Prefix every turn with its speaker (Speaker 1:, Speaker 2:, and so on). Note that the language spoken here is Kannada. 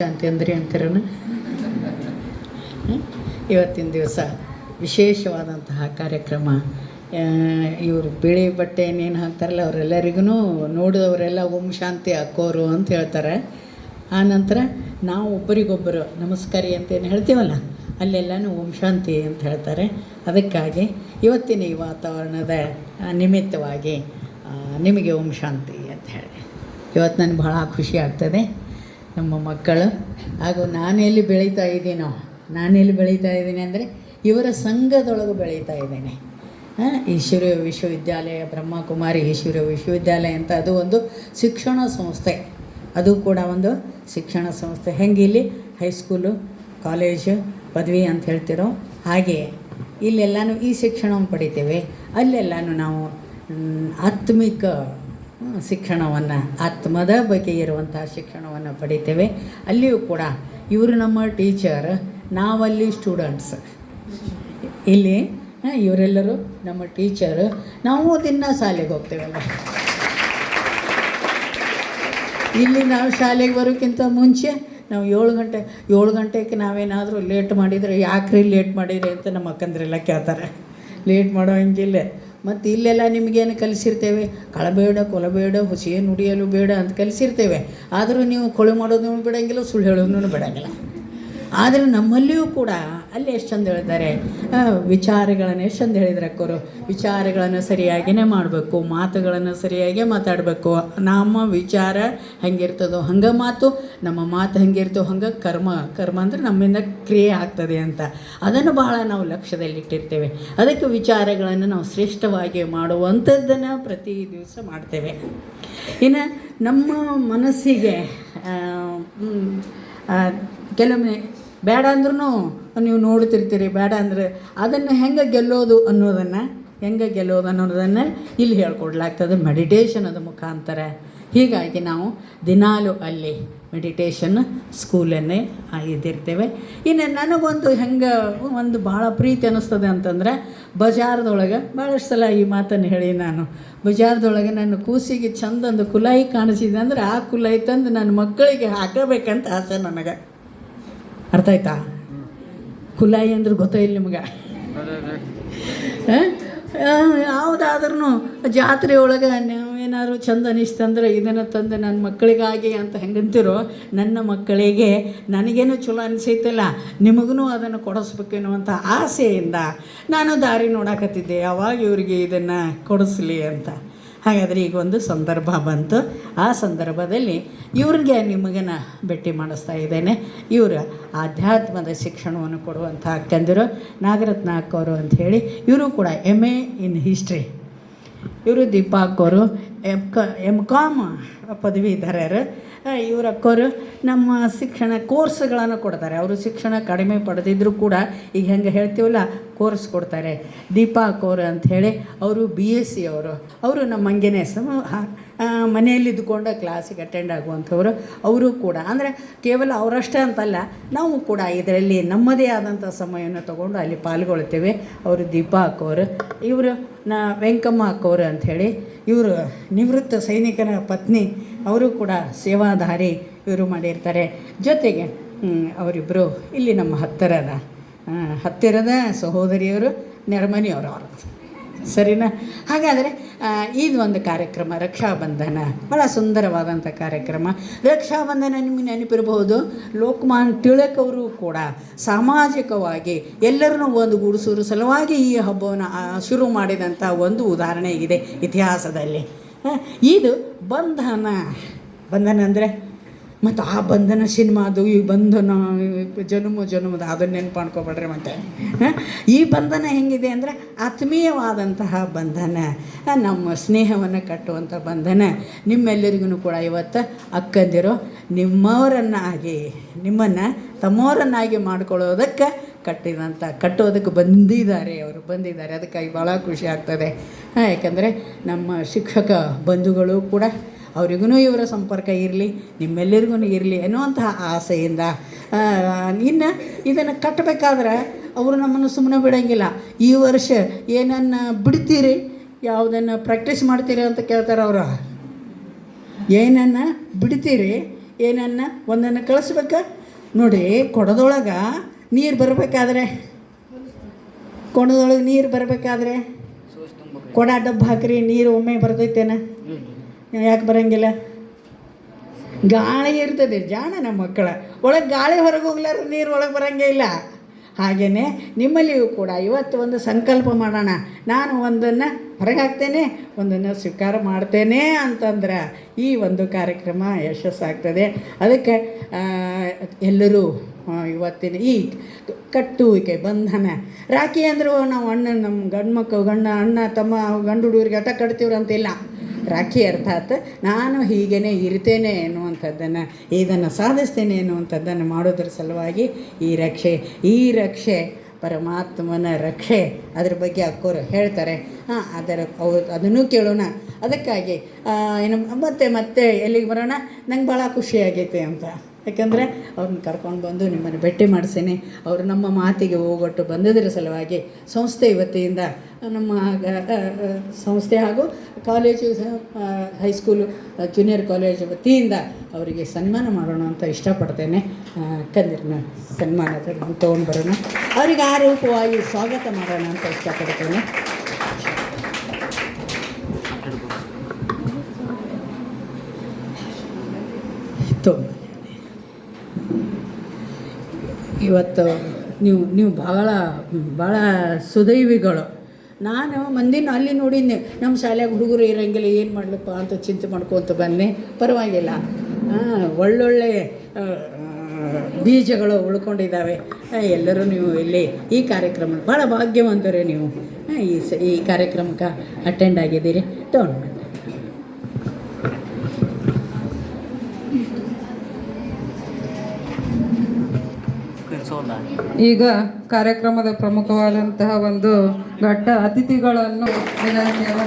Speaker 1: ಶಾಂತಿ ಅಂದ್ರಿ ಅಂತೀರನ ಇವತ್ತಿನ ದಿವಸ ವಿಶೇಷವಾದಂತಹ ಕಾರ್ಯಕ್ರಮ. ಇವರು ಬಿಳಿ ಬಟ್ಟೆ ಏನೇನು ಹಾಕ್ತಾರಲ್ಲ ಅವರೆಲ್ಲರಿಗೂ ನೋಡಿದವರೆಲ್ಲ ಓಂ ಶಾಂತಿ ಹಾಕೋರು ಅಂತ ಹೇಳ್ತಾರೆ. ಆನಂತರ ನಾವು ಒಬ್ಬರಿಗೊಬ್ಬರು ನಮಸ್ಕಾರಿ ಅಂತೇನು ಹೇಳ್ತೀವಲ್ಲ ಅಲ್ಲೆಲ್ಲನೂ ಓಂ ಶಾಂತಿ ಅಂತ ಹೇಳ್ತಾರೆ. ಅದಕ್ಕಾಗಿ ಇವತ್ತಿನ ಈ ವಾತಾವರಣದ ಆ, ನಿಮಿತ್ತವಾಗಿ ನಿಮಗೆ ಓಂ ಶಾಂತಿ ಅಂತ ಹೇಳಿ. ಇವತ್ತು ನನಗೆ ಭಾಳ ಖುಷಿ ಆಗ್ತದೆ. ನಮ್ಮ ಮಕ್ಕಳು. ಹಾಗೂ ನಾನೆಲ್ಲಿ ಬೆಳೀತಾ ಇದ್ದೀನೋ ನಾನೆಲ್ಲಿ ಬೆಳೀತಾ ಇದ್ದೀನಿ ಅಂದರೆ ಇವರ ಸಂಘದೊಳಗೆ ಬೆಳೀತಾ ಇದ್ದೇನೆ. ಈಶ್ವರ್ಯ ಈಶ್ವರ ವಿಶ್ವವಿದ್ಯಾಲಯ, ಬ್ರಹ್ಮಕುಮಾರಿ ಈಶ್ವರ್ಯ ವಿಶ್ವವಿದ್ಯಾಲಯ ಅಂತ ಅದು ಒಂದು ಶಿಕ್ಷಣ ಸಂಸ್ಥೆ. ಅದು ಕೂಡ ಒಂದು ಶಿಕ್ಷಣ ಸಂಸ್ಥೆ. ಹೆಂಗೆ ಇಲ್ಲಿ? ಹೈಸ್ಕೂಲು ಕಾಲೇಜು, ಪದವಿ ಅಂತ ಹೇಳ್ತಿರೋ ಹಾಗೆ. ಇಲ್ಲೆಲ್ಲನೂ ಈ ಶಿಕ್ಷಣವನ್ನು ಪಡಿತೇವೆ. ಅಲ್ಲೆಲ್ಲನೂ ನಾವು ಆತ್ಮಿಕ ಶಿಕ್ಷಣವನ್ನು, ಆತ್ಮದ ಬಗ್ಗೆ ಇರುವಂತಹ ಶಿಕ್ಷಣವನ್ನು ಪಡಿತೇವೆ. ಅಲ್ಲಿಯೂ ಕೂಡ ಇವರು ನಮ್ಮ ಟೀಚರ್, ನಾವಲ್ಲಿ ಸ್ಟೂಡೆಂಟ್ಸ್. ಇಲ್ಲಿ ಇವರೆಲ್ಲರೂ ನಮ್ಮ ಟೀಚರ್, ನಾವು ದಿನ ಶಾಲೆಗೆ ಹೋಗ್ತೇವಲ್ಲ. ಇಲ್ಲಿ ನಾವು ಶಾಲೆಗೆ ಬರೋಕ್ಕಿಂತ ಮುಂಚೆ ನಾವು ಏಳು ಗಂಟೆ, ಏಳು ಗಂಟೆಗೆ ನಾವೇನಾದರೂ ಲೇಟ್ ಮಾಡಿದರೆ ಯಾಕ್ರಿ ಲೇಟ್ ಮಾಡಿರಿ ಅಂತ ನಮ್ಮ ಅಕ್ಕಂದ್ರೆಲ್ಲ ಕೇಳ್ತಾರೆ. ಲೇಟ್ ಮಾಡೋ ಹಂಗಿಲ್ಲ. ಮತ್ತು ಇಲ್ಲೆಲ್ಲ ನಿಮಗೇನು ಕಲಿಸಿರ್ತೇವೆ? ಕಳಬೇಡ, ಕೊಲಬೇಡ ಹುಸಿ ನುಡಿಯಲು ಬೇಡ ಅಂತ ಕಲಿಸಿರ್ತೇವೆ. ಆದರೂ ನೀವು ಕೊಳೆ ಮಾಡೋದನ್ನು ಬಿಡೋಂಗಿಲ್ಲ, ಸುಳ್ಳು ಹೇಳೋದನ್ನು ಬಿಡಂಗಿಲ್ಲ. ಆದರೆ ನಮ್ಮಲ್ಲಿಯೂ ಕೂಡ ಅಲ್ಲಿ ಎಷ್ಟು ಚಂದ ಹೇಳಿದ್ದಾರೆ. ಆ, ವಿಚಾರಗಳನ್ನು ಎಷ್ಟು ಚಂದ ಹೇಳಿದ್ರೆ ಅಕ್ಕೋರು. ವಿಚಾರಗಳನ್ನು ಸರಿಯಾಗಿಯೇ ಮಾಡಬೇಕು ಮಾತುಗಳನ್ನು ಸರಿಯಾಗಿ ಮಾತಾಡಬೇಕು. ನಮ್ಮ ವಿಚಾರ ಹೆಂಗಿರ್ತದೋ ಹಂಗೆ ಮಾತು ನಮ್ಮ ಮಾತು ಹೆಂಗಿರ್ತೋ ಹಂಗೆ ಕರ್ಮ ಕರ್ಮ ಅಂದರೆ ನಮ್ಮಿಂದ ಕ್ರಿಯೆ ಆಗ್ತದೆ ಅಂತ. ಅದನ್ನು ಬಹಳ ನಾವು ಲಕ್ಷ್ಯದಲ್ಲಿಟ್ಟಿರ್ತೇವೆ ಅದಕ್ಕೆ ವಿಚಾರಗಳನ್ನು ನಾವು ಶ್ರೇಷ್ಠವಾಗಿ ಮಾಡುವಂಥದ್ದನ್ನು ಪ್ರತಿ ದಿವಸ ಮಾಡ್ತೇವೆ. ಇನ್ನು ನಮ್ಮ ಮನಸ್ಸಿಗೆ ಕೆಲವೊಮ್ಮೆ ಬೇಡ ಅಂದ್ರೂ ನೀವು ನೋಡ್ತಿರ್ತೀರಿ ಬೇಡ ಅಂದರೆ ಅದನ್ನು ಹೆಂಗೆ ಗೆಲ್ಲೋದು ಅನ್ನೋದನ್ನು, ಹೆಂಗೆ ಗೆಲ್ಲೋದು ಅನ್ನೋದನ್ನು ಇಲ್ಲಿ ಹೇಳ್ಕೊಡ್ಲಾಗ್ತದೆ ಮೆಡಿಟೇಷನದ ಮುಖಾಂತರ. ಹೀಗಾಗಿ ನಾವು ದಿನಾಲು ಅಲ್ಲಿ ಮೆಡಿಟೇಷನ್ ಸ್ಕೂಲನ್ನೇ ಇದ್ದಿರ್ತೇವೆ ಇನ್ನು ನನಗೊಂದು ಹೆಂಗೆ, ಒಂದು ಭಾಳ ಪ್ರೀತಿ ಅನ್ನಿಸ್ತದೆ ಅಂತಂದರೆ ಬಜಾರ್ದೊಳಗೆ ಭಾಳಷ್ಟು ಸಲ ಈ ಮಾತನ್ನು ಹೇಳಿ ನಾನು. ಬಜಾರ್ದೊಳಗೆ ನನ್ನ ಕೂಸಿಗೆ ಚಂದೊಂದು ಕುಲಾಯಿ ಕಾಣಿಸಿದೆ ಅಂದರೆ ಆ ಕುಲಾಯಿ ತಂದು ನನ್ನ ಮಕ್ಕಳಿಗೆ ಹಾಕಬೇಕಂತ ಆಸೆ ನನಗೆ. ಅರ್ಥ ಆಯ್ತಾ? ಕುಲಾಯಿ ಅಂದ್ರೆ ಗೊತ್ತಾಯಿಲ್ಲ ನಿಮಗೆ. ಯಾವುದಾದ್ರೂ ಜಾತ್ರೆ ಒಳಗೆ ನೀವೇನಾದ್ರು ಚಂದ ಅನಿಸ್ತಂದ್ರೆ ಇದನ್ನು ತಂದು ನನ್ನ ಮಕ್ಕಳಿಗಾಗಿ ಅಂತ ಹೆಂಗಂತಿರೋ ನನ್ನ ಮಕ್ಕಳಿಗೆ ನನಗೇನು ಚಲೋ ಅನಿಸೈತಲ್ಲ ನಿಮಗೂ ಅದನ್ನು ಕೊಡಿಸ್ಬೇಕೇನೋ ಅಂತ ಆಸೆಯಿಂದ ನಾನು ದಾರಿ ನೋಡಾಕತ್ತಿದ್ದೆ. ಯಾವಾಗ ಇವರಿಗೆ ಇದನ್ನು ಕೊಡಿಸ್ಲಿ ಅಂತ. ಹಾಗಾದರೆ ಈಗ ಒಂದು ಸಂದರ್ಭ ಬಂತು. ಆ ಸಂದರ್ಭದಲ್ಲಿ ಇವ್ರಿಗೆ ನಿಮಗನ ಭೇಟಿ ಮಾಡಿಸ್ತಾ ಇದ್ದೇನೆ. ಇವರ ಆಧ್ಯಾತ್ಮದ ಶಿಕ್ಷಣವನ್ನು ಕೊಡುವಂಥ ಅಕ್ಕಂದಿರು ನಾಗರತ್ನ ಅಕ್ಕವರು ಹೇಳಿ, ಇವರು ಕೂಡ ಎಂ ಎ ಇನ್ ಹಿಸ್ಟ್ರಿ ಇವರು ದೀಪಾ ಅಕ್ಕವರು ಎಂ ಕ ಎಂ ಕಾಮ್ ಪದವೀಧರರು ಇವ್ರ ಅಕ್ಕೋರು ನಮ್ಮ ಶಿಕ್ಷಣ ಕೋರ್ಸ್ಗಳನ್ನು ಕೊಡ್ತಾರೆ. ಅವರು ಶಿಕ್ಷಣ ಕಡಿಮೆ ಪಡೆದಿದ್ದರೂ ಕೂಡ ಈಗ ಹೆಂಗೆ ಹೇಳ್ತೀವಲ್ಲ, ಕೋರ್ಸ್ ಕೊಡ್ತಾರೆ. ದೀಪಾ ಅಕ್ಕೋರು ಅಂಥೇಳಿ ಅವರು ಬಿ ಎಸ್ ಸಿ ಅವರು. ಅವರು ನಮ್ಮ ಹಂಗೆನೇ ಸಮ ಮನೆಯಲ್ಲಿ ಇದ್ದುಕೊಂಡು ಕ್ಲಾಸಿಗೆ ಅಟೆಂಡ್ ಆಗುವಂಥವ್ರು ಅವರು ಕೂಡ. ಅಂದರೆ ಕೇವಲ ಅವರಷ್ಟೇ ಅಂತಲ್ಲ, ನಾವು ಕೂಡ ಇದರಲ್ಲಿ ನಮ್ಮದೇ ಆದಂಥ ಸಮಯವನ್ನು ತಗೊಂಡು ಅಲ್ಲಿ ಪಾಲ್ಗೊಳ್ತೇವೆ. ಅವರು ದೀಪಾ ಅಕ್ಕೋರು. ಇವರು ನಾ, ವೆಂಕಮ್ಮ ಅಕ್ಕೋರು ಅಂಥೇಳಿ ಇವರು ನಿವೃತ್ತ ಸೈನಿಕನ ಪತ್ನಿ. ಅವರು ಕೂಡ ಸೇವಾಧಾರಿ ಇವರು ಮಾಡಿರ್ತಾರೆ. ಜೊತೆಗೆ ಅವರಿಬ್ಬರು ಇಲ್ಲಿ ನಮ್ಮ ಹತ್ತಿರದ ಹತ್ತಿರದ ಸಹೋದರಿಯರು ನೆರಮನಿಯವರು ಅವರು. ಸರಿನಾ? ಹಾಗಾದರೆ ಒಂದು ಕಾರ್ಯಕ್ರಮ, ರಕ್ಷಾಬಂಧನ ಭಾಳ ಸುಂದರವಾದಂಥ ಕಾರ್ಯಕ್ರಮ. ರಕ್ಷಾಬಂಧನ ನಿಮಗೆ ನೆನಪಿರಬಹುದು? ಲೋಕಮಾನ್ ತಿಳಕ್ ಅವರು ಕೂಡ ಸಾಮಾಜಿಕವಾಗಿ ಎಲ್ಲರನ್ನೂ ಒಂದುಗೂಡಿಸೋದ್ರ ಸಲುವಾಗಿ ಈ ಹಬ್ಬವನ್ನು ಶುರು ಮಾಡಿದಂಥ ಒಂದು ಉದಾಹರಣೆ ಇದೆ ಇತಿಹಾಸದಲ್ಲಿ. ಇದು ಬಂಧನ. ಬಂಧನ ಅಂದರೆ? ಮತ್ತು ಆ ಬಂಧನ ಸಿನಿಮಾದು ಈ ಬಂಧನ ಜನುಮ ಜನುಮದ ಅದನ್ನ ನೆನ್ಪು ಮಾಡ್ಕೊಬೇಡ್ರಿ ಮತ್ತೆ. ಹ? ಈ ಬಂಧನ ಹೆಂಗಿದೆ ಅಂದರೆ ಆತ್ಮೀಯವಾದಂತಹ ಬಂಧನ. ನಮ್ಮ ಸ್ನೇಹವನ್ನು ಕಟ್ಟುವಂಥ ಬಂಧನ. ನಿಮ್ಮೆಲ್ಲರಿಗೂ ಕೂಡ ಇವತ್ತು ಅಕ್ಕಂದಿರೋ ನಿಮ್ಮವರನ್ನಾಗಿ ನಿಮ್ಮನ್ನು ತಮ್ಮವರನ್ನಾಗಿ ಮಾಡ್ಕೊಳ್ಳೋದಕ್ಕೆ ಕಟ್ಟಿದಂಥ ಕಟ್ಟೋದಕ್ಕೆ ಬಂದಿದ್ದಾರೆ ಅವರು, ಬಂದಿದ್ದಾರೆ. ಅದಕ್ಕಾಗಿ ಭಾಳ ಖುಷಿ ಆಗ್ತದೆ. ಹಾಂ, ಯಾಕಂದರೆ ನಮ್ಮ ಶಿಕ್ಷಕ ಬಂಧುಗಳು ಕೂಡ ಅವರಿಗೂ ಇವರ ಸಂಪರ್ಕ ಇರಲಿ, ನಿಮ್ಮೆಲ್ಲರಿಗೂ ಇರಲಿ ಅನ್ನುವಂತಹ ಆಸೆಯಿಂದ ಇನ್ನು ಇದನ್ನು ಕಟ್ಟಬೇಕಾದ್ರೆ ಅವರು ನಮ್ಮನ್ನು ಸುಮ್ಮನೆ ಬಿಡೋಂಗಿಲ್ಲ. ಈ ವರ್ಷ ಏನನ್ನು ಬಿಡ್ತೀರಿ, ಯಾವುದನ್ನು ಪ್ರಾಕ್ಟೀಸ್ ಮಾಡ್ತೀರಿ ಅಂತ ಕೇಳ್ತಾರೆ ಅವರು. ಏನನ್ನು ಬಿಡ್ತೀರಿ, ಏನನ್ನು ಒಂದನ್ನು ಕಳಿಸ್ಬೇಕ? ನೋಡಿ, ಕೊಡದೊಳಗೆ ನೀರು ಬರಬೇಕಾದ್ರೆ? ಕೊಣದೊಳಗೆ ನೀರು ಬರಬೇಕಾದ್ರೆ? ಕೊಡ ಡಬ್ಬ ಹಾಕ್ರಿ, ನೀರು ಒಮ್ಮೆ ಬರ್ತೈತೇನ? ಯಾಕೆ ಬರಂಗಿಲ್ಲ? ಗಾಳಿ ಇರ್ತದೆ, ಜಾಣ ನಮ್ಮ ಮಕ್ಕಳ. ಒಳಗೆ ಗಾಳಿ ಹೊರಗೆ ಹೋಗ್ಲಾರ ನೀರು ಒಳಗೆ ಬರಂಗೇ ಇಲ್ಲ. ಹಾಗೇ ನಿಮ್ಮಲ್ಲಿಯೂ ಕೂಡ ಇವತ್ತು ಒಂದು ಸಂಕಲ್ಪ ಮಾಡೋಣ. ನಾನು ಒಂದನ್ನು ಹೊರಗೆ ಹಾಕ್ತೇನೆ ಒಂದನ್ನು ಸ್ವೀಕಾರ ಮಾಡ್ತೇನೆ ಅಂತಂದ್ರೆ ಈ ಒಂದು ಕಾರ್ಯಕ್ರಮ ಯಶಸ್ಸಾಗ್ತದೆ. ಅದಕ್ಕೆ ಎಲ್ಲರೂ ಇವತ್ತಿನ ಈ ಕಟ್ಟುವಿಕೆ ಬಂಧನ. ರಾಖಿ ಅಂದರೂ ನಾವು ಅಣ್ಣ ನಮ್ಮ ಗಂಡು ಮಕ್ಕಳು ಗಂಡ, ಅಣ್ಣ, ತಮ್ಮ, ಗಂಡು ಹುಡುಗರಿಗೆ ಅಟ ಕಟ್ತೀವ್ರಂತಿಲ್ಲ ರಾಖಿ ಅರ್ಥಾತ್ ನಾನು ಹೀಗೇನೆ ಇರ್ತೇನೆ ಎನ್ನುವಂಥದ್ದನ್ನು, ಇದನ್ನು ಸಾಧಿಸ್ತೇನೆ ಎನ್ನುವಂಥದ್ದನ್ನು ಮಾಡೋದ್ರ ಸಲುವಾಗಿ ಈ ರಕ್ಷೆ ಈ ರಕ್ಷೆ, ಪರಮಾತ್ಮನ ರಕ್ಷೆ ಅದ್ರ ಬಗ್ಗೆ ಅಕ್ಕೋರು ಹೇಳ್ತಾರೆ. ಹಾಂ, ಅದರ ಅವ್ರು ಅದನ್ನು ಕೇಳೋಣ. ಅದಕ್ಕಾಗಿ ಏನು, ಮತ್ತೆ ಮತ್ತೆ ಎಲ್ಲಿಗೆ ಬರೋಣ? ನಂಗೆ ಭಾಳ ಖುಷಿಯಾಗೈತೆ ಅಂತ. ಯಾಕಂದರೆ ಅವ್ರನ್ನ ಕರ್ಕೊಂಡು ಬಂದು ನಿಮ್ಮನ್ನು ಭೇಟಿ ಮಾಡಿಸೇನೆ. ಅವರು ನಮ್ಮ ಮಾತಿಗೆ ಹೋಗೊಟ್ಟು ಬಂದಿದ್ದರ ಸಲುವಾಗಿ ಸಂಸ್ಥೆ ವತಿಯಿಂದ ನಮ್ಮ ಸಂಸ್ಥೆ ಹಾಗೂ ಕಾಲೇಜು ಹೈಸ್ಕೂಲು ಜೂನಿಯರ್ ಕಾಲೇಜ್ ವತಿಯಿಂದ ಅವರಿಗೆ ಸನ್ಮಾನ ಮಾಡೋಣ ಅಂತ ಇಷ್ಟಪಡ್ತೇನೆ. ಕಂದಿರನ್ನ ಸನ್ಮಾನ ತೊಗೊಂಡು ಬರೋಣ ಅವರಿಗೆ ಆ ರೂಪವಾಗಿ ಸ್ವಾಗತ ಮಾಡೋಣ ಅಂತ ಇಷ್ಟಪಡ್ತೇನೆ. ತೊಗೊಂಡು ಇವತ್ತು ನೀವು ನೀವು ಭಾಳ ಭಾಳ ಸುದೈವಿಗಳು. ನಾನು ಮಂದಿನ ಅಲ್ಲಿ ನೋಡಿದ್ದೆ ನಮ್ಮ ಶಾಲೆಗೆ ಹುಡುಗರು ಇರಂಗಿಲ್ಲ, ಏನು ಮಾಡ್ಲಪ್ಪ ಅಂತ ಚಿಂತೆ ಮಾಡ್ಕೊತ ಬನ್ನಿ ಪರವಾಗಿಲ್ಲ. ಒಳ್ಳೊಳ್ಳೆ ಬೀಜಗಳು ಉಳ್ಕೊಂಡಿದ್ದಾವೆ. ಎಲ್ಲರೂ ನೀವು ಇಲ್ಲಿ ಈ ಕಾರ್ಯಕ್ರಮ, ಭಾಳ ಭಾಗ್ಯವಂತರೇ ನೀವು. ಈ ಸ, ಈ ಕಾರ್ಯಕ್ರಮಕ್ಕೆ ಅಟೆಂಡ್ ಆಗಿದ್ದೀರಿ. ತೊಗೊಂಡು
Speaker 2: ಈಗ ಕಾರ್ಯಕ್ರಮದ ಪ್ರಮುಖವಾದಂತಹ ಒಂದು ಘಟ್ಟ ಅತಿಥಿಗಳನ್ನು ವಿನಂತಿಯನ್ನು